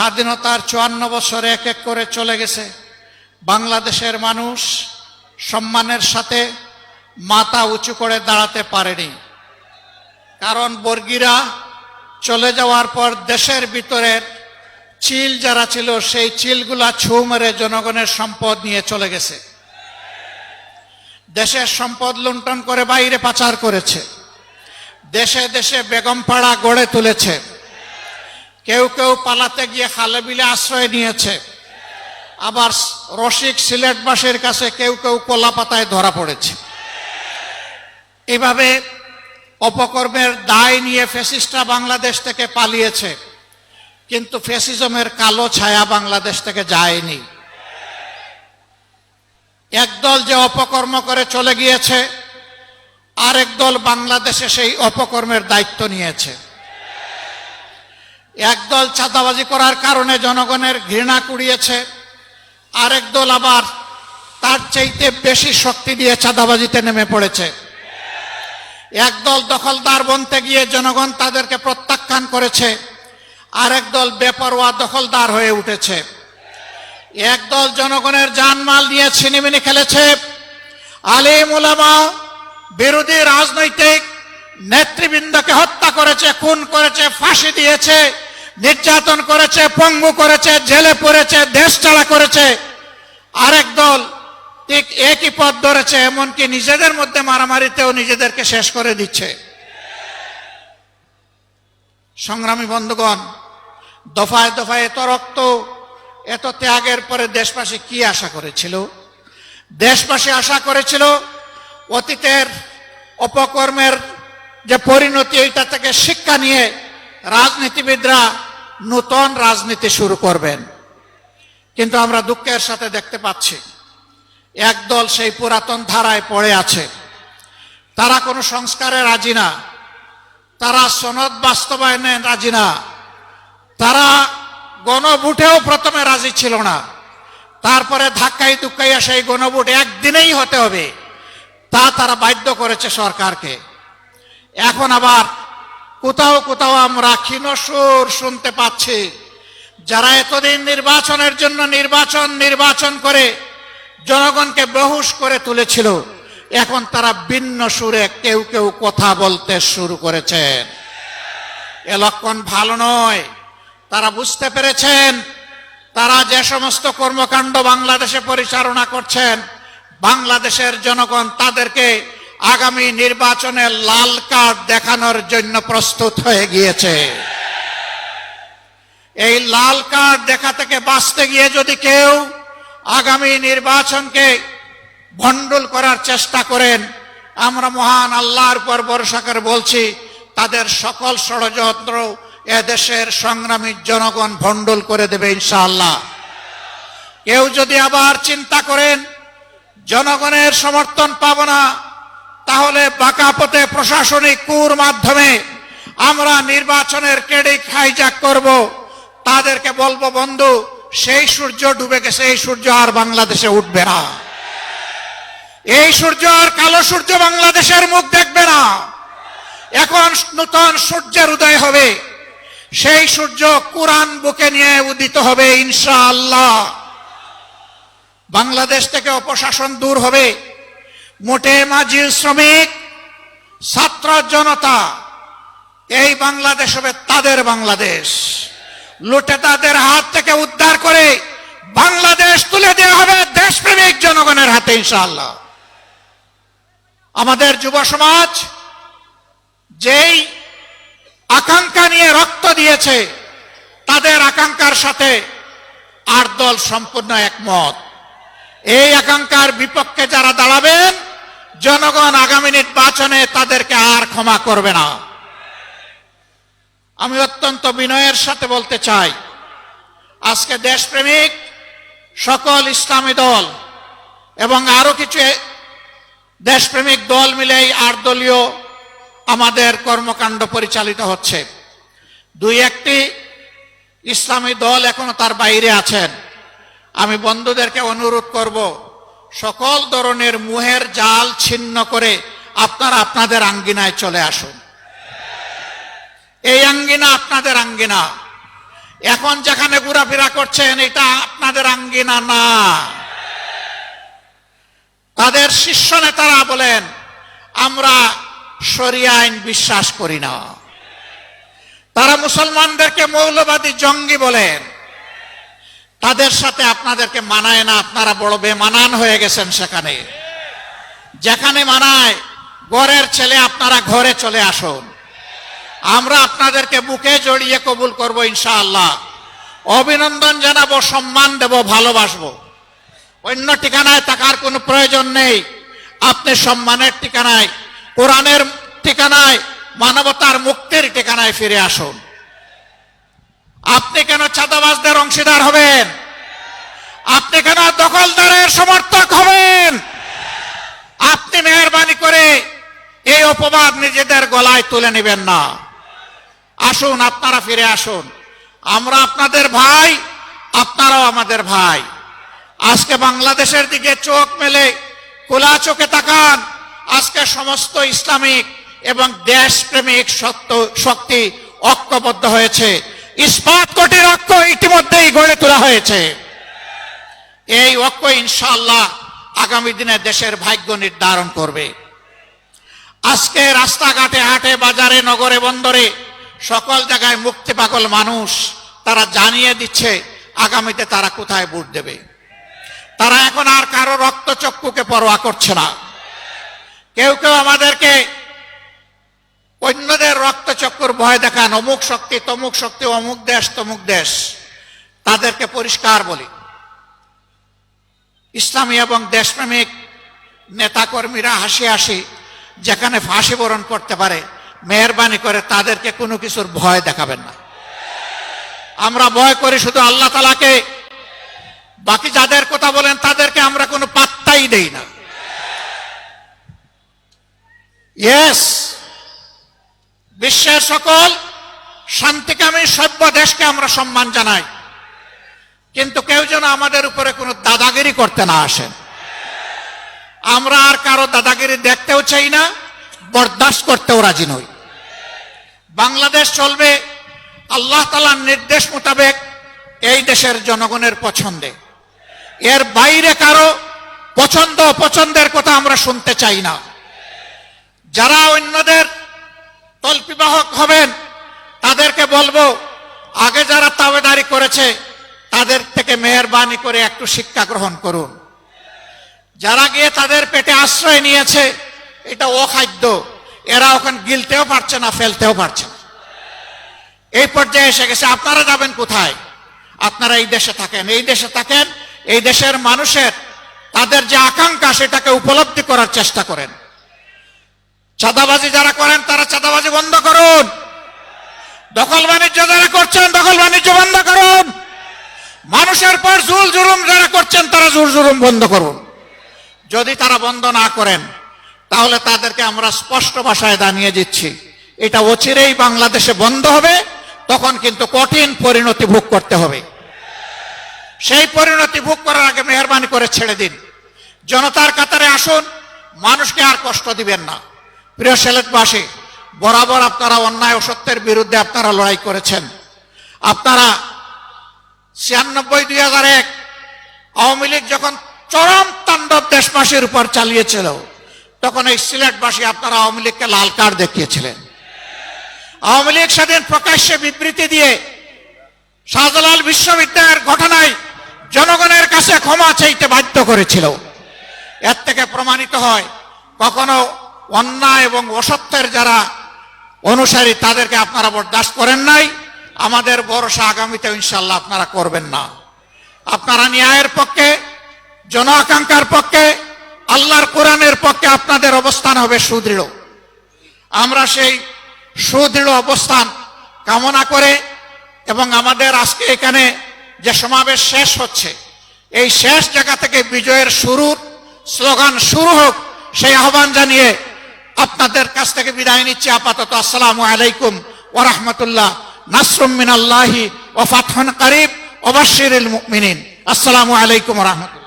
স্বাধীনতার চুয়ান্ন বছর এক এক করে চলে গেছে। বাংলাদেশের মানুষ সম্মানের সাথে মাথা উঁচু করে দাঁড়াতে পারেনি। কারণ বর্গীরা চলে যাওয়ার পর দেশের ভিতরের চিল যারা ছিল, সেই চিলগুলা ছু মেরে জনগণের সম্পদ নিয়ে চলে গেছে। দেশের সম্পদ লুণ্ঠন করে বাইরে পাচার করেছে। দেশে দেশে বেগমপাড়া গড়ে তুলেছে। কেউ কেউ পালাতে গিয়ে খালে বিলে আশ্রয় নিয়েছে। আবার রসিক সিলেটবাসীর কাছে কেউ কেউ কলা পাতায় ধরা পড়েছে। এভাবে অপকর্মের দায় নিয়ে ফেসিস্টরা বাংলাদেশ থেকে পালিয়েছে। কিন্তু ফেসিজমের কালো ছায়া বাংলাদেশ থেকে যায়নি। একদল যে অপকর্ম করে চলে গিয়েছে, আরেক দল বাংলাদেশে সেই অপকর্মের দায়িত্ব নিয়েছে। একদল চাঁদাবাজি করার কারণে জনগণের ঘৃণা কুড়িয়েছে, আরেক দল আবার তার চাইতে বেশি শক্তি দিয়ে চাঁদাবাজিতে নেমে পড়েছে। একদল দখলদার বনতে গিয়ে জনগণ তাদেরকে প্রত্যাখ্যান করেছে, আরেক দল বেপরোয়া দখলদার হয়ে উঠেছে। একদল জনগণের জানমাল নিয়ে ছিনিমিনি খেলেছে, আলিম উলামা, বিরোধী রাজনৈতিক নেতৃবৃন্দকে হত্যা করেছে, খুন করেছে, ফাঁসি দিয়েছে, নির্যাতন করেছে, পঙ্গু করেছে, জেলে পড়েছে, দেশ চালা করেছে। আরেক দল ঠিক একই পথ ধরেছে, এমনকি নিজেদের মধ্যে মারামারিতেও নিজেদেরকে শেষ করে দিচ্ছে। সংগ্রামী বন্ধুগণ, দফায় দফায় এত রক্ত, এত ত্যাগের পরে দেশবাসী কি আশা করেছিল? দেশবাসী আশা করেছিল অতীতের অপকর্মের যে পরিণতি এইটা থেকে শিক্ষা নিয়ে রাজনীতিবিদরা নূতন রাজনীতি শুরু করবেন। কিন্তু আমরা দুঃখের সাথে দেখতে পাচ্ছি, একদল সেই পুরাতন ধারায় পড়ে আছে। তারা কোনো সংস্কারে রাজি না, তারা সনদ বাস্তবায়নে রাজি না, তারা গণভোটেও প্রথমে রাজি ছিল না। তারপরে ধাক্কাই দুক্কাইয়া সেই গণভোট একদিনেই হতে হবে, তা তারা বাধ্য করেছে সরকারকে। এখন আবার কোথাও কোথাও আমরা ক্ষীণসুর শুনতে পাচ্ছি। যারা এতদিন নির্বাচনের জন্য নির্বাচন নির্বাচন করে জনগণকে বেহুশ করে তুলেছিল, এখন তারা ভিন্ন সুরে কেউ কেউ কথা বলতে শুরু করেছেন এ লক্ষণ ভালো নয়। তারা বুঝতে পেরেছেন, তারা যে সমস্ত কর্মকাণ্ড বাংলাদেশে পরিচালনা করছেন, বাংলাদেশের জনগণ তাদেরকে আগামী নির্বাচনে লাল কার্ড দেখানোর জন্য প্রস্তুত হয়ে গিয়েছে। এই লাল কার্ড দেখা থেকে বাঁচতে গিয়ে যদি কেউ আগামী নির্বাচনকে ভণ্ডুল করার চেষ্টা করেন, আমরা মহান আল্লাহর পর ভরসা করে বলছি, তাদের সকল ষড়যন্ত্র এদেশের সংগ্রামী জনগণ ভণ্ডুল করে দেবে ইনশাআল্লাহ। কেউ যদি আবার চিন্তা করেন, জনগণের সমর্থন পাব না তাহলে বাঁকা পথে প্রশাসনিক কুর মাধ্যমে আমরা নির্বাচনের ক্রেডিট হাইজাক করব। তাদেরকে বলব, বন্ধু, সেই সূর্য ডুবে গেছে, এই সূর্য আর বাংলাদেশে উঠবে না। এই সূর্য আর কালো সূর্য বাংলাদেশের মুখ দেখবে না। এখন নূতন সূর্যের উদয় হবে। সেই সূর্য কোরআন বুকে নিয়ে উদিত হবে, ইনশাআল্লাহ। বাংলাদেশ থেকে অপশাসন দূর হবে। মোটে মাঝির শ্রমিক, ছাত্র জনতা, এই বাংলাদেশ হবে তাদের বাংলাদেশ। লুটে তাদের হাত থেকে উদ্ধার করে বাংলাদেশ তুলে দেওয়া হবে দেশপ্রেমিক জনগণের হাতে, ইনশাআল্লাহ। আমাদের যুব সমাজ যেই আকাঙ্ক্ষা নিয়ে রক্ত দিয়েছে, তাদের আকাঙ্ক্ষার সাথে আট দল সম্পূর্ণ একমত। এই আকাঙ্ক্ষার বিপক্ষে যারা দাঁড়াবেন জনগণ আগামী নির্বাচনে তাদেরকে আর ক্ষমা করবে না। আমি অত্যন্ত বিনয়ের সাথে বলতে চাই, আজকে দেশপ্রেমিক সকল ইসলামী দল এবং আরও কিছু দেশপ্রেমিক দল মিলেই আট দলীয় আমাদের কর্মকাণ্ড পরিচালিত হচ্ছে। দুই একটি ইসলামী দল এখনও তার বাইরে আছেন। আমি বন্ধুদেরকে অনুরোধ করব সকল ধরনের মুহের জাল ছিন্ন করে আপনারা আপনাদের আঙ্গিনায় চলে আসুন। এই আঙ্গিনা আপনাদের আঙ্গিনা। এখন যেখানে ঘোরাফেরা করছেন, এটা আপনাদের আঙ্গিনা না। তাদের শীর্ষ নেতারা বলেন, আমরা শরিয়া আইন বিশ্বাস করি না। তারা মুসলমানদেরকে মৌলবাদী জঙ্গি বলেন। তাদের সাথে আপনাদেরকে মানায় না, আপনারা বড় বেমানান হয়ে গেছেন সেখানে। যেখানে মানায়, ঘরের ছেলে আপনারা ঘরে চলে আসুন। আমরা আপনাদেরকে বুকে জড়িয়ে কবুল করব ইনশাআল্লাহ। অভিনন্দন জানাব, সম্মান দেব, ভালোবাসবো। অন্য ঠিকানায় থাকার কোনো প্রয়োজন নেই। আপনি সম্মানের ঠিকানায়, কোরআনের ঠিকানায়, মানবতার মুক্তির ঠিকানায় ফিরে আসুন। আপনি কেন চাঁদাবাজদের অংশীদার হবেন? আপনি কেন দখলদারের সমর্থক হবেন? আপনি মেহরবানি করে এই অপবাদ নিজেদের গলায় তুলে নেবেন না। আসুন, আপনারা ফিরে আসুন। আমরা আপনাদের ভাই, আপনারাও আমাদের ভাই। আজকে বাংলাদেশের দিকে চোখ মেলে, খোলা চোখে তাকান। আজকে সমস্ত ইসলামিক এবং দেশপ্রেমিক সত্য, শক্তি ঐক্যবদ্ধ হয়েছে। ইস্পাত কোটির ঐক্য ইতিমধ্যেই গড়ে তোলা হয়েছে। এই ঐক্য ইনশাল্লাহ আগামী দিনে দেশের ভাগ্য নির্ধারণ করবে। আজকে রাস্তাঘাটে, হাটে, বাজারে, নগরে, বন্দরে সকল জায়গায় মুক্তি পাগল মানুষ তারা জানিয়ে দিচ্ছে, আগামীতে তারা কোথায় ভোট দেবে। তারা এখন আর কারও রক্তচক্ষুকে পরোয়া করছে না। কেউ কেউ আমাদেরকে অন্যদের রক্তচক্ষুর ভয় দেখান, অমুক শক্তি, তমুক শক্তি, অমুক দেশ, তমুক দেশ। তাদেরকে পরিষ্কার বলি। ইসলামী এবং দেশপ্রেমিক নেতাকর্মীরা হাসি হাসি যেখানে ফাঁসি বরণ করতে পারে, মেহরবানি করে তাদেরকে কোনো কিছুর ভয় দেখাবেন না। আমরা ভয় করি শুধু আল্লাহ তালাকে বাকি যাদের কথা বলেন তাদেরকে আমরা কোনো পাত্তাই দেই না ইয়েস বিশ্বের সকল শান্তিকামী সভ্য দেশকে আমরা সম্মান জানাই। কিন্তু কেউ যেন আমাদের উপরে কোনো দাদাগিরি করতে না আসেন আমরা আর কারও দাদাগিরি দেখতেও চাই না, বরদাস্ত করতেও রাজি নই। বাংলাদেশ চলবে আল্লাহ তালার নির্দেশ মোতাবেক এই দেশের জনগণের পছন্দে। এর বাইরে কারও পছন্দ অপছন্দের কথা আমরা শুনতে চাই না। যারা অন্যদের তল্পিবাহক হবেন। তাদেরকে বলব, আগে যারা তাবেদারি করেছে, তাদের থেকে মেহরবানি করে একটু শিক্ষা গ্রহণ করুন। যারা গিয়ে তাদের পেটে আশ্রয় নিয়েছে, এটা অখাদ্য। এরা ওখানে গিলতেও পারছে না, ফেলতেও পারছে না। এই পর্যায়ে এসে গেছে, আপনারা যাবেন কোথায়? আপনারা এই দেশে থাকেন, এই দেশে থাকেন, এই দেশের মানুষের, তাদের যে আকাঙ্ক্ষা, সেটাকে উপলব্ধি করার চেষ্টা করেন। চাঁদাবাজি যারা করেন, তারা চাঁদাবাজি বন্ধ করুন। দখল বাণিজ্য যারা করছেন, দখল বাণিজ্য বন্ধ করুন। মানুষের পর জুল জুলুম যারা করছেন, তারা জুল জুলুম বন্ধ করুন। যদি তারা বন্ধ না করেন, তাহলে তাদেরকে আমরা স্পষ্ট ভাষায় জানিয়ে দিচ্ছি, এটা অচিরেই বাংলাদেশে বন্ধ হবে, তখন কিন্তু কঠিন পরিণতি ভোগ করতে হবে। সেই পরিণতি ভোগ করার আগে মেহরবানি করে ছেড়ে দিন। জনতার কাতারে আসুন, মানুষকে আর কষ্ট দিবেন না। প্রিয় সেলেটবাসী, বরাবর আপনারা অন্যায় অসত্যের বিরুদ্ধে আপনারা লড়াই করেছেন। আপনারা ছিয়ানব্বই দুই হাজার এক আওয়ামী লীগ যখন চরম তাণ্ডব দেশবাসীর উপর চালিয়েছিল, তখন এই সিলেটবাসী আপনারা আওয়ামী লীগকে লাল কার্ড দেখিয়েছিলেন। আওয়ামী লীগ সেদিন প্রকাশ্যে বিবৃতি দিয়ে শাহজালাল বিশ্ববিদ্যালয়ের ঘটনায় জনগণের কাছে ক্ষমা চাইতে বাধ্য করেছিল। এর থেকে প্রমাণিত হয়, কখনো অন্যায় এবং অসত্যের যারা অনুসারী, তাদেরকে আপনারা বরদাস্ত করেন নাই। আমাদের ভরসা আগামীতে ইনশাল্লাহ আপনারা করবেন না। আপনারা ন্যায়ের পক্ষে জন আকাঙ্ক্ষার পক্ষে, আল্লাহর কোরআনের পক্ষে আপনাদের অবস্থান হবে সুদৃঢ়। আমরা সেই সুদৃঢ় অবস্থান কামনা করে এবং আমাদের আজকে এখানে যে সমাবেশ শেষ হচ্ছে, এই শেষ জায়গা থেকে বিজয়ের শুরুর স্লোগান শুরু হোক, সেই আহ্বান জানিয়ে আপনাদের কাছ থেকে বিদায় নিচ্ছি। আপাতত আসসালামু আলাইকুম ওরহমতুল্লাহ নাসরুম মিনাল্লাহি ও ফাতহন করিব ওবাশিরুল মুমিনিন। আসসালামু আলাইকুম রহমতুল্লাহ।